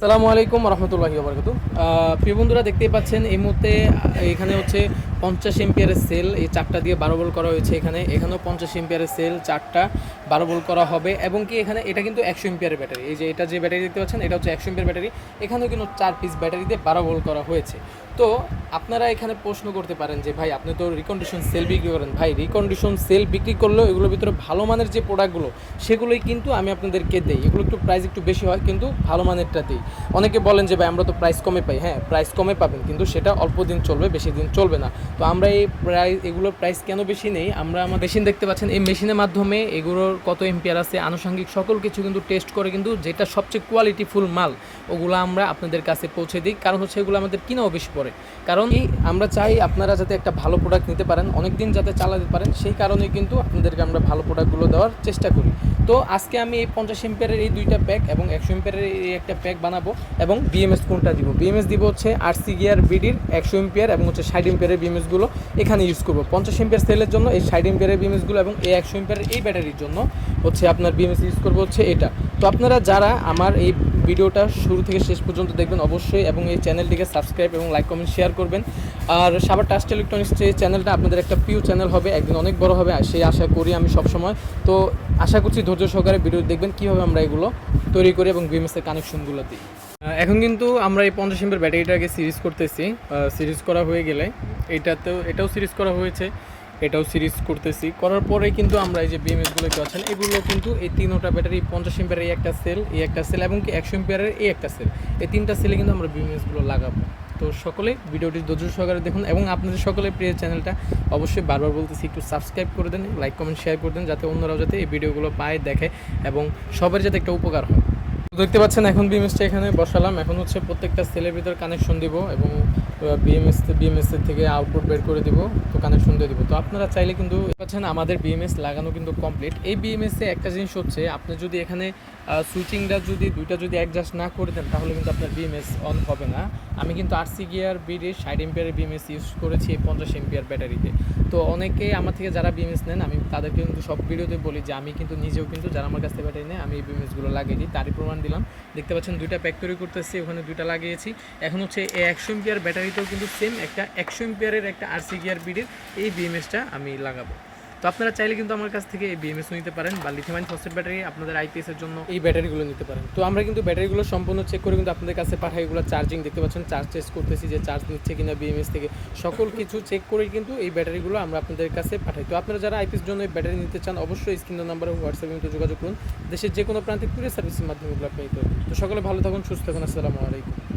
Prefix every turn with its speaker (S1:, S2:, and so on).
S1: আসসালামু আলাইকুম রহমতুল্লাহি বরকত প্রিয় বন্ধুরা, দেখতেই পাচ্ছেন, এই মুহূর্তে এখানে হচ্ছে পঞ্চাশ এম্পিয়ারের সেল, এই চারটা দিয়ে বারো বল করা হয়েছে এখানে। এখানেও পঞ্চাশ এম্পিয়ারের সেল, চারটা বারো বল করা হবে। এবং কি এখানে, এটা কিন্তু একশো এম্পিয়ারের ব্যাটারি। এই যে এটা যে ব্যাটারি দেখতে পাচ্ছেন, এটা হচ্ছে একশো এম্পিয়ার ব্যাটারি। এখানেও কিন্তু চার পিস ব্যাটারি দিয়ে বারো বল করা হয়েছে। তো আপনারা এখানে প্রশ্ন করতে পারেন যে, ভাই, আপনি তো রিকন্ডিশন সেল বিক্রি করেন। ভাই রিকন্ডিশন সেল বিক্রি করলেও এগুলোর ভিতরে ভালো মানের যে প্রোডাক্টগুলো সেগুলোই কিন্তু আমি আপনাদেরকে দেই। এগুলো একটু প্রাইস একটু বেশি হয়, কিন্তু ভালো মানেরটা দিই। অনেকে বলেন যে, ভাই, আমরা তো প্রাইস কমে পাই। হ্যাঁ প্রাইস কমে পাবেন, কিন্তু সেটা অল্প দিন চলবে, বেশি দিন চলবে না। তো আমরা এই প্রাইস এগুলোর প্রাইস কেন বেশি নেই? আমরা, আমার মেশিন দেখতে পাচ্ছেন, এই মেশিনের মাধ্যমে এগুলোর কত এম্পিয়ার আছে, আনুষঙ্গিক সকল কিছু কিন্তু টেস্ট করে কিন্তু যেটা সবচেয়ে কোয়ালিটিফুল মাল, ওগুলো আমরা আপনাদের কাছে পৌঁছে দিই। কারণ হচ্ছে এগুলো আমাদের কিনাও বেশি পড়ে। কারণ এই, আমরা চাই আপনারা যাতে একটা ভালো প্রোডাক্ট নিতে পারেন অনেক দিন যাতে চালাতে পারেন, সেই কারণেই কিন্তু আপনাদেরকে আমরা ভালো প্রোডাক্টগুলো দেওয়ার চেষ্টা করি। তো আজকে আমি এই পঞ্চাশ এম্পিয়ারের এই দুইটা প্যাক এবং একশো এম্পিয়ারের এই একটা প্যাক বানাবো এবং বিএমএস কোনটা দিব? বিএমএস দিব হচ্ছে আরসি গিয়ার বিডির একশো এম্পিয়ার এবং হচ্ছে ষাট এম্পিয়ারের বিএমএসগুলো এখানে ইউজ করব। পঞ্চাশ এম্পিয়ার সেলের জন্য এই ষাট এম্পিয়ারের বিএমএসগুলো এবং এই একশো এম্পিয়ারের এই ব্যাটারির জন্য হচ্ছে আপনার বিএমএস ইউজ করব হচ্ছে এটা। তো আপনারা যারা আমার এই ভিডিওটা শুরু থেকে শেষ পর্যন্ত দেখবেন অবশ্যই এবং এই চ্যানেলটিকে সাবস্ক্রাইব এবং লাইক কমেন্ট শেয়ার করবেন। আর সাবার টাস্ট ইলেকট্রনিক্স যে চ্যানেলটা আপনাদের একটা প্রিয় চ্যানেল হবে, একদিন অনেক বড় হবে, আর সেই আশা করি আমি সবসময়। তো আশা করছি ধৈর্য সহকারে ভিডিও দেখবেন, কীভাবে আমরা এগুলো তৈরি করি এবং বিএমএসের কানেকশনগুলো দিই। এখন কিন্তু আমরা এই পঞ্চাশ এমপের ব্যাটারিটাকে সিরিজ করতেছি। সিরিজ করা হয়ে গেলে এটাতেও, এটাও সিরিজ করা হয়েছে, এটাও সিরিজ করতেছি। করার পরে কিন্তু আমরা এই যে বিএমএসগুলো আছেন এগুলো কিন্তু এই তিনোটা ব্যাটারি, পঞ্চাশ এম্পিয়ারের এই একটা সেল এই একটা সেল এবং কি একশো এম্পিয়ারের এই একটা সেল এই তিনটা সেলে কিন্তু আমরা বিএমএসগুলো লাগাবো। তো সকলে ভিডিওটি ধৈর্য সহকারে দেখুন এবং আপনাদের সকলে প্রিয় চ্যানেলটা অবশ্যই বারবার বলতেছি, একটু সাবস্ক্রাইব করে দেন লাইক কমেন্ট শেয়ার করে দেন, যাতে অন্যরাও যাতে এই ভিডিওগুলো পায়, দেখে এবং সবার যাতে একটা উপকার হয়। দেখতে পাচ্ছেন, এখন বিএমএসটা এখানে বসালাম। এখন হচ্ছে প্রত্যেকটা সেলের ভিতর কানেকশন দিব এবং বিএমএস বিএমএস থেকে আউটপুট বের করে দিব, তো কানেকশন দিয়ে দিব। তো আপনারা চাইলে কিন্তু পাচ্ছেন, আমাদের বিএমএস লাগানো কিন্তু কমপ্লিট এই বিএমএস একটা জিনিস হচ্ছে, আপনি যদি এখানে সুইচিংটা যদি, দুইটা যদি অ্যাডজাস্ট না করে দেন, তাহলে কিন্তু আপনার বিএমএস অন হবে না। আমি কিন্তু আরসি গিয়ার বিডের ষাট এম্পিয়ারের বিএমএস ইউজ করেছি এই পঞ্চাশ এম্পিয়ার ব্যাটারিতে। তো অনেকে আমার থেকে যারা বিএমএস নেন, আমি তাদেরকে কিন্তু সব ভিডিওতে বলি যে, আমি কিন্তু নিজেও কিন্তু, যারা আমার কাছ থেকে ব্যাটারি নেয়, আমি এই বিএমএসগুলো লাগিয়ে দিই। তারই প্রমাণ দিলাম। দেখতে পাচ্ছেন দুইটা প্যাক তৈরি করতেছি, ওখানে দুইটা লাগিয়েছি। এখন হচ্ছে এই একশো এম্পিয়ার ব্যাটারিতেও কিন্তু সেম একটা একশো এম্পিয়ারের একটা আরসি গিয়ার বিডির এই বিএমএসটা আমি লাগাবো। আপনারা চাইলে কিন্তু আমার কাছ থেকে এই বিএমএস নিতে পারেন বা লিথিয়াম ফসফেট ব্যাটারি আপনাদের আইপিএস এর জন্য এই ব্যাটারিগুলো নিতে পারেন। তো আমরা কিন্তু ব্যাটারিগুলো সম্পূর্ণ চেক করে কিন্তু আপনাদের কাছে পাঠাই, এগুলো চার্জিং দেখতে পাচ্ছেন চার্জ টেস্ট করতেছি যে চার্জ নিচ্ছে কিনা বিএমএস থেকে। সকল কিছু চেক করে কিন্তু এই ব্যাটারিগুলো আমরা আপনাদের কাছে পাঠাই। তো আপনারা যারা আইপিএস জন্য এই ব্যাটারি নিতে চান, অবশ্যই স্ক্রিন নাম্বারে হোয়াটসঅ্যাপে কিন্তু যোগাযোগ করুন। দেশের যে কোনো প্রান্তিক কুরিয়ার সার্ভিসের মাধ্যমে এগুলো আপনি তো সকলে ভালো থাকুন, সুস্থ থাকুন, আসসালামু আলাইকুম।